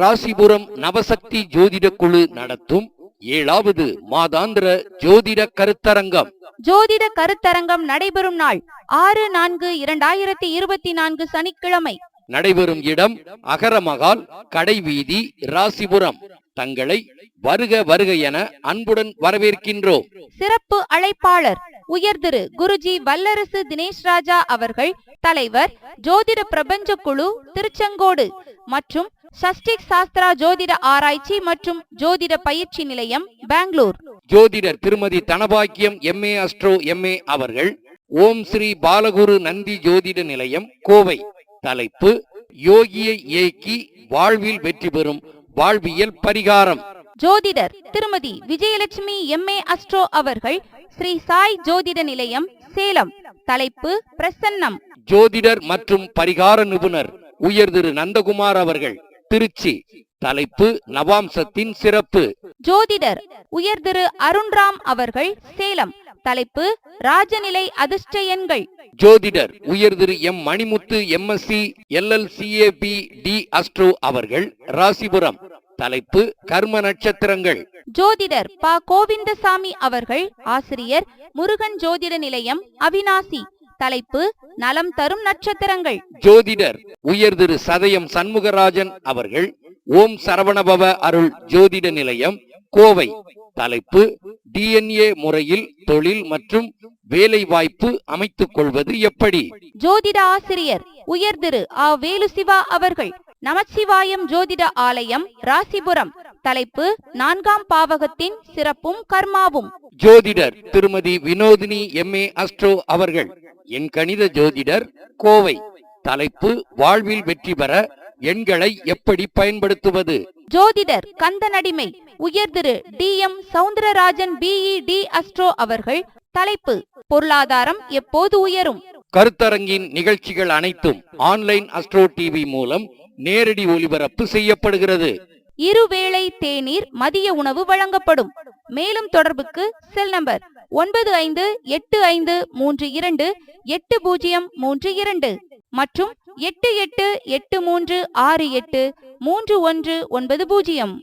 ராசிபுரம் நவசக்தி ஜோதிட குழு நடத்தும் ஏழாவது மாதாந்திர ஜோதிட கருத்தரங்கம். ஜோதிட கருத்தரங்கம் நடைபெறும் நாள் ஆறு நான்கு இரண்டாயிரத்தி இருபத்தி நான்கு சனிக்கிழமை. நடைபெறும் இடம் அகரமகால் கடைவீதி ராசிபுரம். தங்களை வருக வருக என அன்புடன் வரவேற்கின்றோம். சிறப்பு அழைப்பாளர் உயர்திரு குருஜி வல்லரசு தினேஷ் ராஜா அவர்கள் தலைவர் ஜோதிட பிரபஞ்ச குழு திருச்செங்கோடு மற்றும் சஷ்டிக் சாஸ்திரா ஜோதிட ஆராய்ச்சி மற்றும் ஜோதிட பயிற்சி நிலையம் பெங்களூர். ஜோதிடர் திருமதி தனபாக்கியம் எம்ஏ அஸ்ட்ரோ எம்ஏ அவர்கள் ஓம் ஸ்ரீ பாலகுரு நந்தி ஜோதிட நிலையம் கோவை. தலைப்பு யோகியை ஏக்கி வாழ்வில் வெற்றி பெறும் வாழ்வியல் பரிகாரம். ஜோதிடர் திருமதி விஜயலட்சுமி எம்ஏ அஸ்ட்ரோ அவர்கள் ஸ்ரீ சாய் ஜோதிட நிலையம் சேலம். தலைப்பு பிரசன்னம். ஜோதிடர் மற்றும் பரிகார நிபுணர் உயர் திரு. நந்தகுமார் அவர்கள் திருச்சி. தலைப்பு நவாம்சத்தின் சிறப்பு. ஜோதிடர் உயர் திரு அருண்ராம் அவர்கள் சேலம். தலைப்பு ராஜநிலை அதிர்ஷ்ட எண்கள். ஜோதிடர் உயர் திரு எம் மணிமுத்து எம்எஸ்சி எல்எல்சிஏபி டி அஸ்ட்ரோ அவர்கள் ராசிபுரம். தலைப்பு கர்ம நட்சத்திரங்கள். ஜோதிடர் ப கோவிந்தசாமி அவர்கள் ஆசிரியர் முருகன் ஜோதிட நிலையம் அவினாசி. தலைப்பு நலம் தரும் நட்சத்திரங்கள். ஜோதிடர் உயர் திரு சதயம் சண்முகராஜன் அவர்கள் ஓம் சரவணபவ அருள் ஜோதிட நிலையம் கோவை. தலைப்பு டிஎன்ஏ முறையில் தொழில் மற்றும் வேலை வாய்ப்பு அமைத்துக் கொள்வது எப்படி? ஜோதிட ஆசிரியர் உயர் திரு ஆ. வேலுசிவா அவர்கள் நமச்சிவாயம் ஜோதிட ஆலயம் ராசிபுரம். தலைப்பு நான்காம் பாவகத்தின் சிறப்பும் கர்மாவும். ஜோதிடர் திருமதி வினோதினி எம்ஏ அஸ்ட்ரோ அவர்கள் என் கணித ஜோதிடர் கோவை. தலைப்பு வாழ்வில் வெற்றி பெற எண்களை எப்படி பயன்படுத்துவது? ஜோதிடர் கந்தனடிமை உயர் Thiru T M Soundararajan BE D Astro அவர்கள் தலைப்பு பொருளாதாரம் எப்போது உயரும்? கருத்தரங்கின் நிகழ்ச்சிகள் அனைத்தும் ஆன்லைன் அஸ்ட்ரோ டிவி மூலம் நேரடி ஒளிபரப்பு செய்யப்படுகிறது. இருவேளை தேநீர் மதிய உணவு வழங்கப்படும். மேலும் தொடர்புக்கு செல் நம்பர் ஒன்பது ஐந்து எட்டு ஐந்து மூன்று இரண்டு எட்டு பூஜ்ஜியம் மூன்று இரண்டு மற்றும் எட்டு எட்டு எட்டு மூன்று ஆறு எட்டு மூன்று ஒன்று ஒன்பது பூஜ்ஜியம்.